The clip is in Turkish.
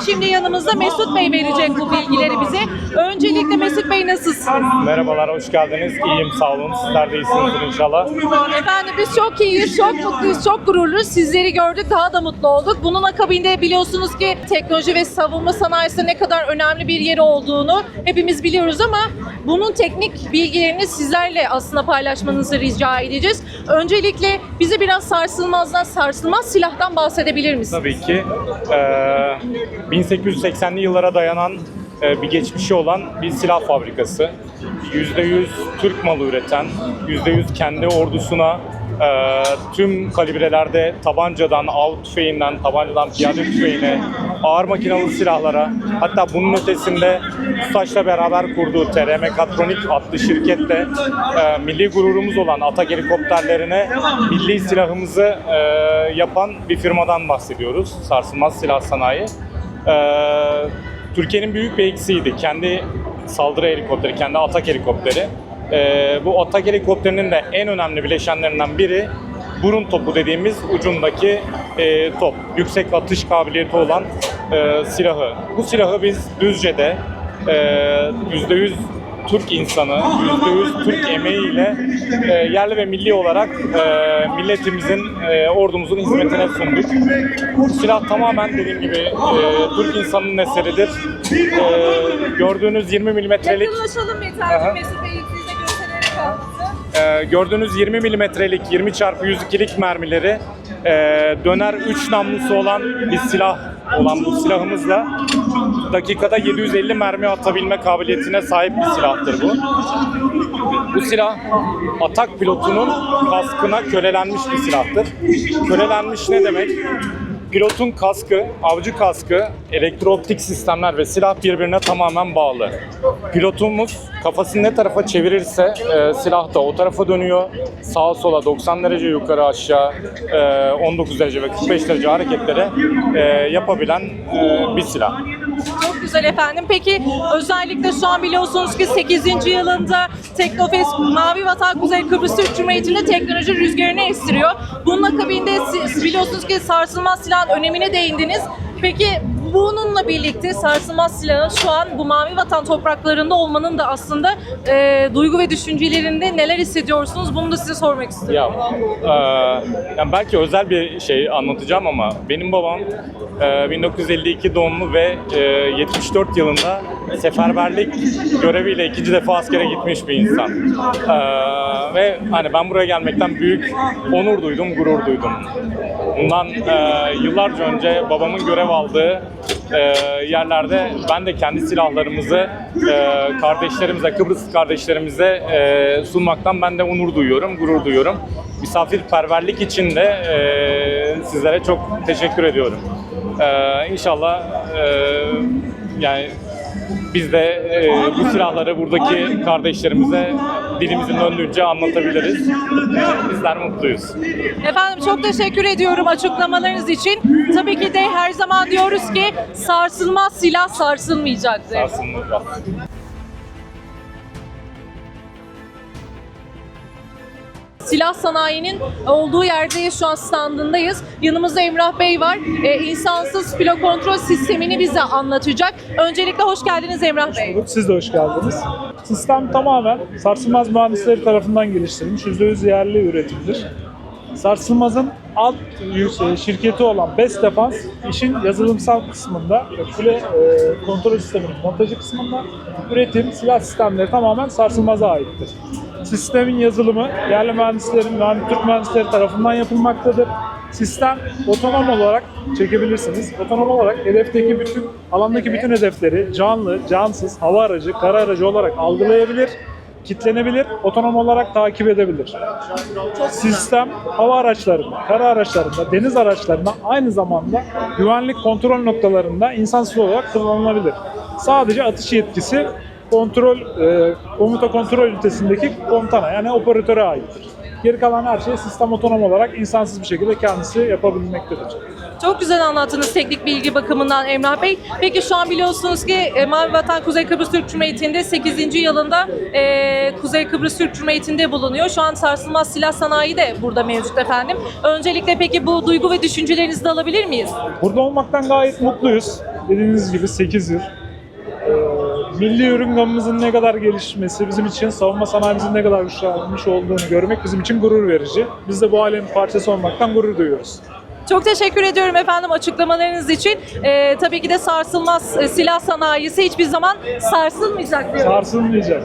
şimdi yanımızda Mesut Bey verecek bu bilgileri bize. Öncelikle Mesut Bey nasılsınız? Merhabalar, hoş geldiniz. İyiyim, sağ olun. Sizler de iyisinizdir inşallah. Efendim biz çok iyiyiz, çok mutluyuz, çok gururluyuz. Sizleri gördük, daha da mutlu olduk. Bunun akabinde biliyorsunuz ki teknoloji ve savunma sanayisinde ne kadar önemli bir yeri olduğunu hepimiz biliyoruz ama bunun teknik bilgilerini sizlerle aslında paylaşmanızı rica edeceğiz. Öncelikle bize biraz sarsılmazdan, sarsılmaz silahtan bahsedebilir misiniz? Tabii ki eee 1880'li yıllara dayanan eee, bir geçmişi olan bir silah fabrikası. %100 Türk malı üreten, %100 kendi ordusuna eee, tüm kalibrelerde tabancadan, av tüfeğinden, tabancadan piyade tüfeğine, ağır makinalı silahlara, hatta bunun ötesinde TUSAŞ'la beraber kurduğu TR Mekatronik adlı şirketle eee, milli gururumuz olan Atak helikopterlerine milli silahımızı eee, yapan bir firmadan bahsediyoruz. Sarsılmaz Silah Sanayi. Eee, Türkiye'nin büyük bir eksiğiydi. Kendi saldırı helikopteri, kendi atak helikopteri. Eee, bu atak helikopterinin de en önemli bileşenlerinden biri burun topu dediğimiz ucundaki eee, top. Yüksek atış kabiliyeti olan eee, silahı. Bu silahı biz Düzce'de eee, %100 Türk insanı, %100 Türk emeğiyle e, yerli ve milli olarak e, milletimizin, e, ordumuzun hizmetine sunduk. Bu silah tamamen dediğim gibi e, Türk insanının eseridir. E, gördüğünüz 20 milimetrelik Yakınlaşalım Mesut Bey göstererek e, gördüğünüz 20 milimetrelik 20 çarpı 102'lik mermileri e, döner 3 namlusu olan bir silah olan bu silahımızla dakikada 750 mermi atabilme kabiliyetine sahip bir silahtır bu. Bu silah atak pilotunun kaskına kölelenmiş bir silahtır. Kölelenmiş ne demek? Pilotun kaskı, avcı kaskı, elektrooptik sistemler ve silah birbirine tamamen bağlı. Pilotumuz kafasını ne tarafa çevirirse e, silah da o tarafa dönüyor. Sağa sola 90 derece yukarı aşağı e, 19 derece ve 45 derece hareketleri e, yapabilen e, bir silah. Güzel efendim. Peki özellikle şu an biliyorsunuz ki 8. yılında Teknofest Mavi Vatan Kuzey Kıbrıs Türk Cumhuriyeti'nde teknoloji rüzgarını estiriyor. Bunun akabinde siz biliyorsunuz ki sarsılmaz silahın önemine değindiniz. Peki bununla birlikte sarsılmaz silahın şu an bu Mavi Vatan topraklarında olmanın da aslında e, duygu ve düşüncelerinde neler hissediyorsunuz? Bunu da size sormak istiyorum. Ya, e, yani belki özel bir şey anlatacağım ama benim babam e, 1952 doğumlu ve e, 74 yılında seferberlik göreviyle ikinci defa askere gitmiş bir insan. E, ve hani ben buraya gelmekten büyük onur duydum, gurur duydum. Bundan e, yıllarca önce babamın görev aldığı e, yerlerde ben de kendi silahlarımızı e, kardeşlerimize, Kıbrıs kardeşlerimize e, sunmaktan ben de onur duyuyorum, gurur duyuyorum. Misafirperverlik için de e, sizlere çok teşekkür ediyorum. E, inşallah e, yani biz de e, bu silahları buradaki kardeşlerimize dilimizin döndüğünce anlatabiliriz. Bizler mutluyuz. Efendim çok teşekkür ediyorum açıklamalarınız için. Tabii ki de her zaman diyoruz ki sarsılmaz silah sarsılmayacaktır. Sarsınlar. Silah sanayinin olduğu yerde şu an standındayız. Yanımızda Emrah Bey var. Ee, insansız filo kontrol sistemini bize anlatacak. Öncelikle hoş geldiniz Emrah Bey. Siz de hoş geldiniz. Sistem tamamen sarsılmaz mühendisleri tarafından geliştirilmiş. %100 yerli üretimdir. Sarsılmaz'ın alt yüksek şirketi olan Best Defans işin yazılımsal kısmında kule e, kontrol sisteminin montajı kısmında üretim, silah sistemleri tamamen Sarsılmaz'a aittir. Sistemin yazılımı yerli mühendislerin, mühendis, Türk mühendisleri tarafından yapılmaktadır. Sistem otonom olarak çekebilirsiniz. Otonom olarak hedefteki bütün, alandaki bütün hedefleri canlı, cansız, hava aracı, kara aracı olarak algılayabilir, kitlenebilir, otonom olarak takip edebilir. Sistem hava araçlarında, kara araçlarında, deniz araçlarında aynı zamanda güvenlik kontrol noktalarında insansız olarak kullanılabilir. Sadece atış yetkisi kontrol e, komuta kontrol ünitesindeki komutana yani operatöre aittir. Geri kalan her şey sistem otonom olarak insansız bir şekilde kendisi yapabilmektedir. Çok güzel anlattınız teknik bilgi bakımından Emrah Bey. Peki şu an biliyorsunuz ki e, Mavi Vatan Kuzey Kıbrıs Türk Cumhuriyeti'nde 8. yılında e, Kuzey Kıbrıs Türk Cumhuriyeti'nde bulunuyor. Şu an sarsılmaz silah sanayi de burada mevcut efendim. Öncelikle peki bu duygu ve düşüncelerinizi de alabilir miyiz? Burada olmaktan gayet mutluyuz. dediğiniz gibi 8 yıl. Milli ürün gamımızın ne kadar gelişmesi bizim için savunma sanayimizin ne kadar güçlenmiş olduğunu görmek bizim için gurur verici. Biz de bu alemin parçası olmaktan gurur duyuyoruz. Çok teşekkür ediyorum efendim açıklamalarınız için. Ee, tabii ki de sarsılmaz e, silah sanayisi hiçbir zaman sarsılmayacak diyorum. Sarsılmayacak.